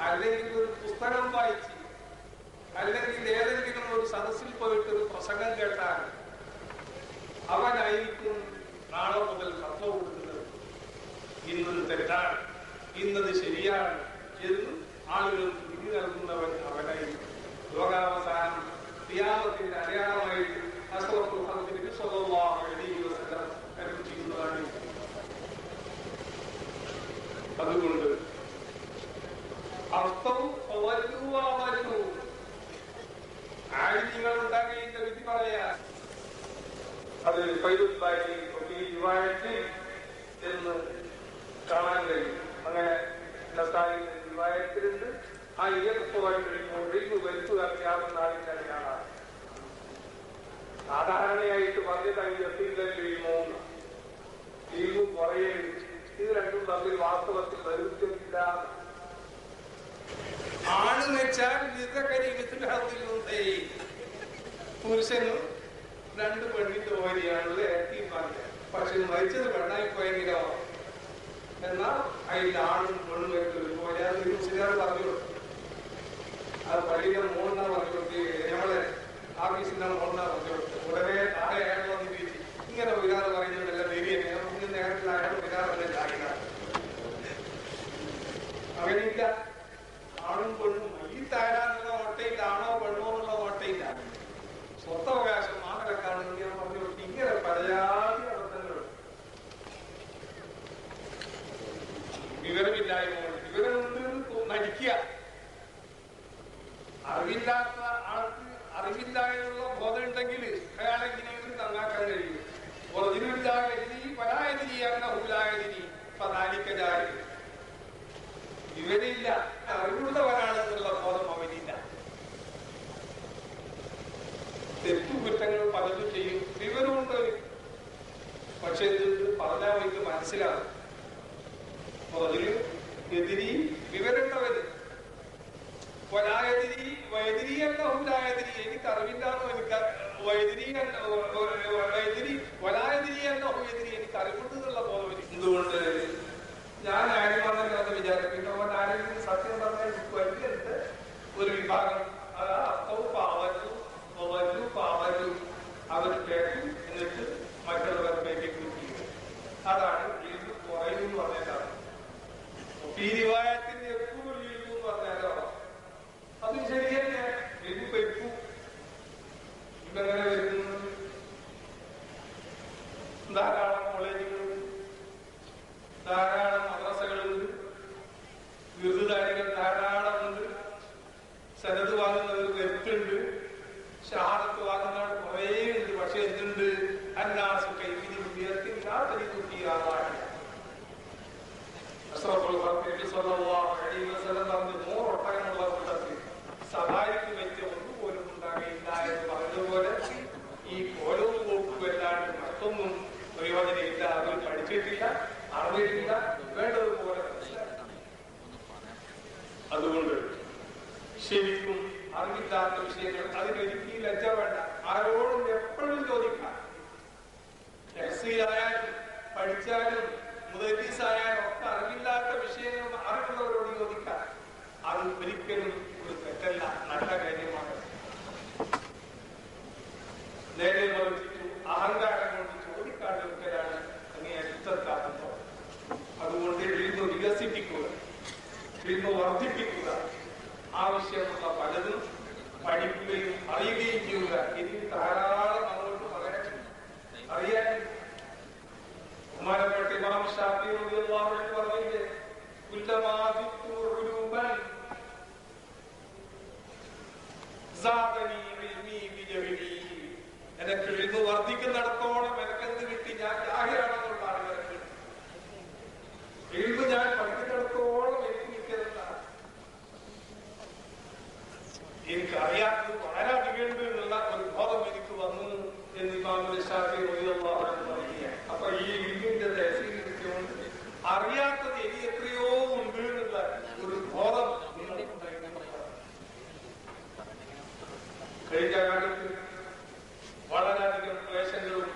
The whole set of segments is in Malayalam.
അല്ലെങ്കിൽ ഒരു പുസ്തകം വായിച്ച് അല്ലെങ്കിൽ ഏതെങ്കിലും ഒരു സദസ്സിൽ പോയിട്ട് ഒരു പ്രസംഗം കേട്ടാൽ അവനായിരിക്കും നാളെ മുതൽ കഥ കൊടുക്കുന്നത്. ഇന്നത് തെറ്റാണ്. ഇന്നത് ശരിയാണ് എന്ന് ആളുകൾക്ക് വിധി നൽകുന്നവൻ അവനായിരിക്കും. ലോകാവസാനം ദിവായത്തിൽ എന്ന് കാണാൻ കഴിയും. അങ്ങനെ നസായി ദിവായത്തിലുണ്ട് ആ ഇയക്കത്തോടെ കഴിയുമ്പോൾ റിവ് വരുത്തുക അത്യാവുന്ന ആളിന്റെ സാധാരണയായിട്ട് പറഞ്ഞതായി എത്തിയില്ല കഴിയുമോ ലീവ് കുറയരുത് ഇത് രണ്ടും തമ്മിൽ വാസ്തവത്തിൽ വൈരുദ്ധ്യമില്ല ആണ് വെച്ചാൽ പുരുഷനും രണ്ട് പെണ്ണിന്റെ പറഞ്ഞത് പക്ഷെ മരിച്ചത് പെണ്ണായി പോയെങ്കിലോ എന്നാൽ അതിന്റെ ആണും പെണ്ണും ഒരുപോലെ അത് ഒരു പറഞ്ഞു. അത് പള്ളിയുടെ കൊണ്ട് വിവരമുണ്ട് നടിക്കുക അറിവില്ലാത്ത ആൾക്ക് അറിവില്ല എന്നുള്ള ബോധം ഉണ്ടെങ്കിൽ അയാളെങ്ങനെ നന്നാക്കാൻ കഴിയും? ഒറിജിനലില്ലായതിരി പരായതിരി അന്നഹുലായതിരി പതാലിക്കജാരി. ഇവരില്ല അറിവുള്ളവരാണെന്നുള്ള ബോധം അവനില്ല. തെറ്റുകുറ്റങ്ങൾ പലതും ചെയ്യും. വിവരമുണ്ട് പക്ഷെ ഇത് പറഞ്ഞാൽ അവർക്ക് മനസ്സിലാവും എതിരി വിവരമുള്ളവര്. വലായതിരി വൈതിരി എന്ന ഹുലായതിരി എനിക്ക് അറിവില്ലാന്നോ എനിക്ക് വൈതിരി എന്ന വൈതിരി വലായതിരി എന്ന ഹുയതിരി എനിക്ക് അറിവുണ്ട് എന്നുള്ള എന്തുകൊണ്ട് ഞാൻ ആര്യമാണെന്ന് പിന്നെ അവൻ ആരെങ്കിലും സത്യം പറഞ്ഞാൽ വലിയുണ്ട് ഒരു വിഭാഗം അതാ പാവലും വലു പാവലും അവർ പ്രയോജനമില്ല അവർ പഠിച്ചിട്ടില്ല അറിഞ്ഞിട്ടില്ല വേണ്ടതുപോലെ. അതുകൊണ്ട് ശരിക്കും അറിവില്ലാത്ത വിഷയങ്ങൾ അതിനൊരുക്കി ലജ്ജ വേണ്ട ആരോടും ഇന്ന് വർദ്ധിപ്പിക്കുക. ആവശ്യമുള്ള പലതും പഠിക്കുകയും അറിയുകയും ചെയ്യുക. ഇനി ധാരാളം അങ്ങോട്ട് പറയാൻ അറിയാൻ ബഹുമാനപ്പെട്ട ഇമാം എനിക്ക് ഇൽമു വർദ്ധിക്കുന്നിടത്തോളം എനക്കെന്ത് കിട്ടി? ഞാൻ ജാഹിറാണെന്നുള്ള അറിവ് ഇൽമു ഞാൻ പഠിക്കുന്നിടത്തോളം എനിക്ക് കിട്ടിയതെന്താണ് എനിക്ക് അറിയാത്തത് വളരെ അധികമുണ്ട് എന്നുള്ള ഒരു ബോധം എനിക്ക് വന്നു എന്ന് പറയുകയാണ് അപ്പൊ ഈ ഇൽമിന്റെ ദേശീകരിച്ചുകൊണ്ട് അറിയാത്തത് ഇനി എത്രയോ ഉണ്ട് എന്നുള്ള ഒരു ബോധം. കഴിഞ്ഞ കാലത്ത് വളരെയധികം ക്ലേശങ്ങളും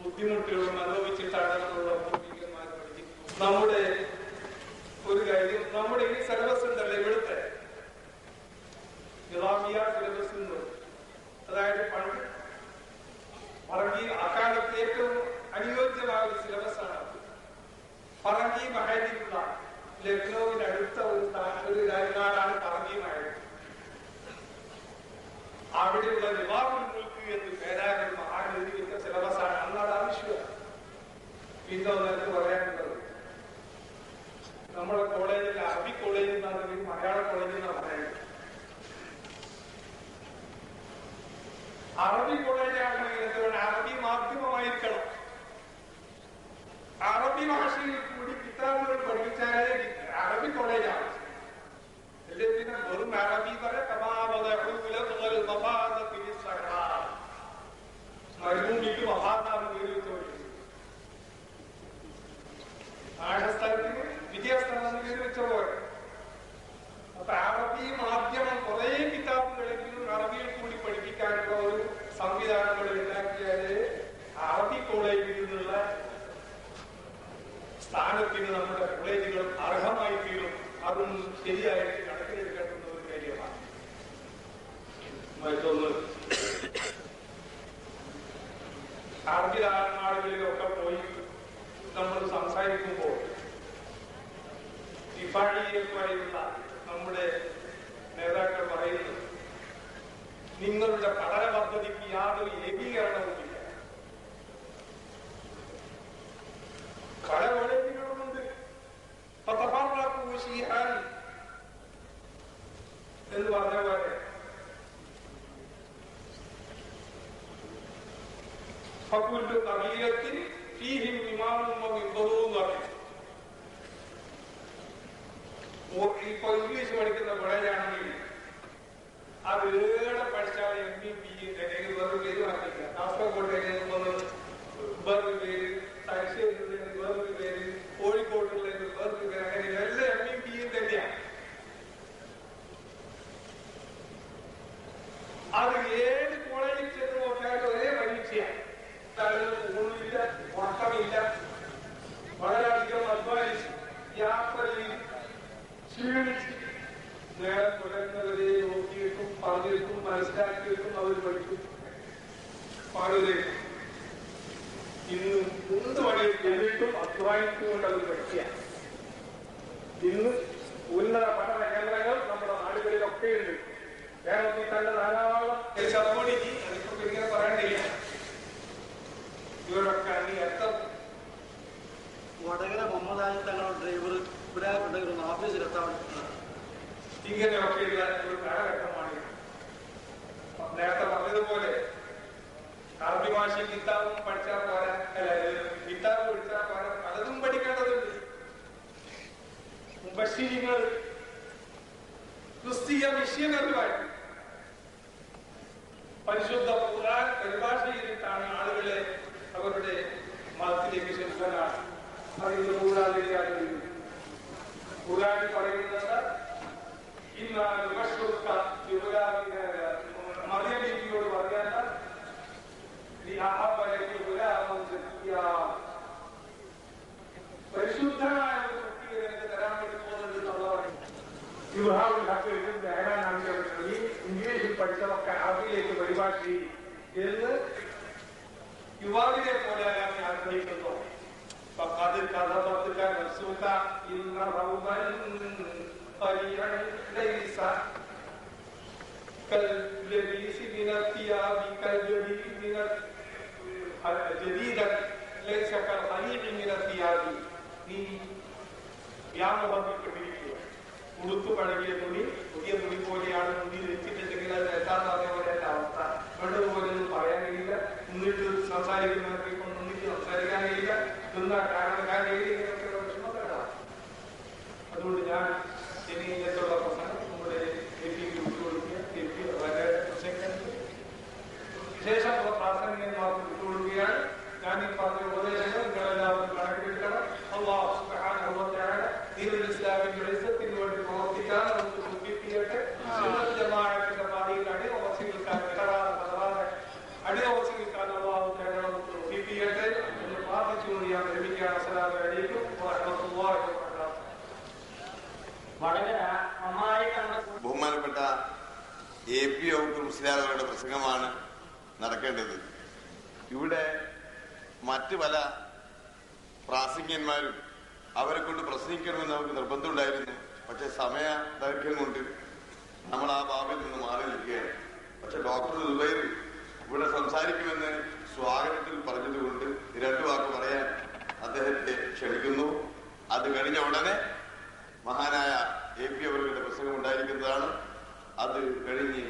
ബുദ്ധിമുട്ടുകളും അനുഭവിച്ചിട്ടാണ് നമ്മുടെ ഒരു കാര്യം നമ്മുടെ ഈ സിലബസ് ഉണ്ടല്ലോ ഇവിടുത്തെ നിളാമിയ സിലബസിൽ നിന്ന് അതായത് പണ്ട് പറങ്കി അക്കാലത്ത് ഏറ്റവും അനുയോജ്യമായ ഒരു സിലബസാണ് പറങ്കി മഹാജിയുള്ള ലക്നൌവിനടുത്ത ഒരു ഒരു നാടാണ് പറങ്കിയുമായത്. പോലെ അപ്പൊ അറബി മാധ്യമം കുറെ കിതാബുകളെങ്കിലും അറബിയിൽ കൂടി പഠിപ്പിക്കാനുള്ള ഒരു സംവിധാനങ്ങൾ ഉണ്ടാക്കിയാൽ അറബി കോളേജിൽ നിന്നുള്ള സ്ഥാനത്തിന് നമ്മുടെ കോളേജുകൾ അർഹമായി തീരും. അതും ശരിയായിട്ട് ಶುದ್ಧೀಕರಣಗೊಂಡಿದೆ ಕಳವಳಿಕೆಗಳು ಬಂದಿವೆ ಪಥಪಾಕು ವಿಷಯಾನ್ ಎಂದು ಆದಾಗ فكل قبيلة فيهم إمام ومنبرون இப்போ இங்கிலீஷ் படிக்கிற விளையாடி அது ஏழை படிச்சாலும் எம்பி பிஏ வருவது ഏടെ പഠിച്ചാൽ പാടുകയും ഇന്ന് മൂന്ന് മണി എന്നിട്ടും അധ്വാനിച്ചുകൊണ്ട് അത് പഠിക്കുക ഇന്ന് ഉന്നത പഠന കേന്ദ്രങ്ങൾ നമ്മുടെ നാടുകളിലൊക്കെ ഉണ്ട് കേരളത്തിൽ തന്നെ ധാരാളം കമ്മ്യൂണിറ്റി അതിപ്പോ ഇങ്ങനെ പറയണ്ടില്ല ഇവരൊക്കെ അങ്ങേയറ്റം വടകര മുഹമ്മദ് തങ്ങളുടെ ഡ്രൈവർ ഇവിടെ കൊണ്ടുവരുന്ന ഓഫീസിലെത്താൻ ഇങ്ങനെയൊക്കെയുള്ള ഒരു കാലഘട്ടമാണ്. നേരത്തെ പറഞ്ഞതുപോലെ അറബി ഭാഷയിൽ കിതാബും പഠിച്ചാൽ പോരാ. അല്ല കിതാബ് പഠിച്ചാൽ പോരാ. പലതും പഠിക്കേണ്ടതുണ്ട് മുബശ്ശിരിങ്ങൾ ക്രിസ്തീയ മിഷ്യനറിമായിട്ട് പരിശുദ്ധ ഖുർആൻ പരിഭാഷയിലിട്ടാണ് ആളുകളെ അവരുടെ മതത്തിലേക്ക് ക്ഷണിക്കാനാണ്. അതിന് കൂടാതെ ഖുർആൻ പറയുന്നത് ഇന്നാണ് വിമർശ ഇബ്രാഹിമിനെ இவருடைய போலராக யார் படிக்கிறோம் فقد كذبت نفسك إن روض الطريع ليس كالجديد من الثياب كالجديد من جديدك ليس كالخليع من الثياب நீ வியாபாரத்துக்கு பிடிக்கிறோம் உடுத்து பழகிய துணி புதிய துணி போலியான முடி வச்சுட்டு யதார்த்தமாக നിന്നിട്ട് സംസാരിക്കുന്നവരെ കൊണ്ട് നിന്നിട്ട് സംസാരിക്കാൻ കഴിയില്ല നിന്ന കാരണക്കാർ കഴിയില്ല വിഷമപ്പെടാം അതുകൊണ്ട് ഞാൻ ഇനി ഇങ്ങനത്തുള്ള പ്രസംഗം നമ്മുടെ പിക്ക് വിട്ടുകൊടുക്കുക. പി വളരെ പ്രസംഗിക്കുന്നത് വിശേഷമുള്ള പ്രാർത്ഥനമാർക്ക് വിട്ടുകൊടുക്കുകയാണ്. ഞാൻ ഈ പറഞ്ഞ ഉപദേശങ്ങൾ നിങ്ങളെല്ലാവരും കണക്കിലെടുക്കണം. അള്ളാഹു വിരമിക്കുകയാണ് അസ്സലാമു അലൈക്കും കണ്ട ബഹുമാനപ്പെട്ട എ പി ഔക്കർ മുസ്ലിയാരുടെ പ്രസംഗമാണ് നടക്കേണ്ടത്. ഇവിടെ മറ്റു പല പ്രാസംഗികന്മാരും അവരെ കൊണ്ട് പ്രസംഗിക്കണമെന്ന് നമുക്ക് നിർബന്ധമുണ്ടായിരുന്നു പക്ഷെ സമയ ദൈർഘ്യം കൊണ്ട് നമ്മൾ ആ ബാബിൽ നിന്ന് മാറി നിൽക്കുകയാണ്. പക്ഷെ ഡോക്ടർ ദുബൈർ ഇവിടെ സംസാരിക്കുമെന്ന് സ്വാഗതത്തിൽ പറഞ്ഞതുകൊണ്ട് രണ്ടു വാക്ക് പറയാൻ അദ്ദേഹത്തെ ക്ഷണിക്കുന്നു. അത് കഴിഞ്ഞ ഉടനെ മഹാനായ എ പി അവരുടെ പ്രസംഗം ഉണ്ടായിരിക്കുന്നതാണ്. അത് കഴിഞ്ഞ്